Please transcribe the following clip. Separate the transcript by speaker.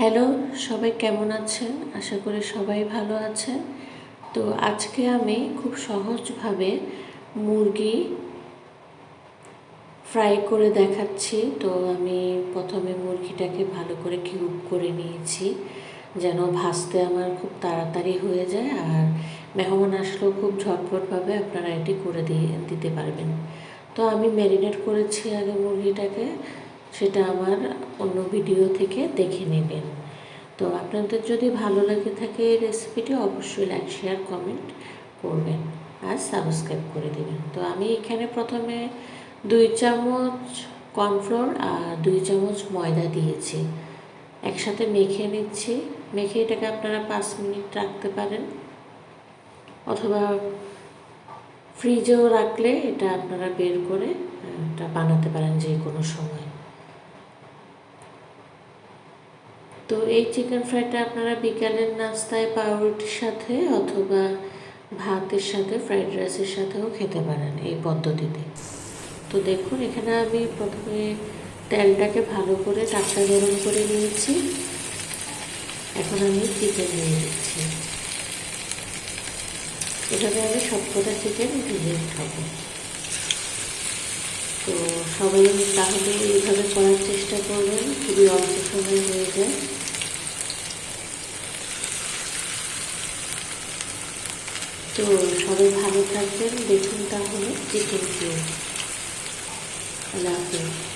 Speaker 1: Hello, সবাই কেমন আছেন? আশা করি সবাই ভালো আছেন। তো আজকে আমি খুব সহজভাবে মুরগি ফ্রাই করে দেখাচ্ছি। তো আমি প্রথমে মুরগিটাকে ভালো করে কিউব করে নিয়েছি, যেন ভাজতে আমার খুব তাড়াতাড়ি হয়ে যায়। আর মেহমান আসলেও খুব ঝটপটভাবে আপনারা এটি করে দিয়ে দিতে পারবেন। তো আমি ম্যারিনেট করেছি আগে মুরগিটাকে। সেটা আমার অন্য ভিডিও থেকে দেখে নেবেন। তো আপনাদের যদি ভালো লাগে থাকে রেসিপিটি অবশ্যই লাইক শেয়ার কমেন্ট করবেন আর সাবস্ক্রাইব করে দেবেন। তো আমি এখানে প্রথমে দুই চামচ কর্নফ্লোর আর দুই চামচ ময়দা দিয়েছি। একসাথে মেখে নিচ্ছি। মেখে এটাকে আপনারা পাঁচ মিনিট রাখতে পারেন। অথবা ফ্রিজেও রাখলে এটা আপনারা বের করে এটা বানাতে পারেন যে কোনো সময়। তো এই চিকেন ফ্রাইটা আপনারা বিকালের নাস্তায় পাউরুটির সাথে অথবা ভাতের সাথে ফ্রাইড রাইসের সাথেও খেতে পারেন এই পদ্ধতিতে। তো দেখুন, এখানে আমি প্রথমে তেলটাকে ভালো করে টাটকা গরম করে নিয়েছি। এখন আমি চিকেন নিয়ে দিচ্ছি এভাবে আমি সবকটা চিকেন ভেজে খাব। তো সবাই তাহলে এইভাবে করার চেষ্টা করবেন, খুবই অল্প সময় হয়ে যায়। তো সবাই ভালো থাকবেন। দেখুন তাহলে। চিকেন কিউব আল্লাহ হাফিজ।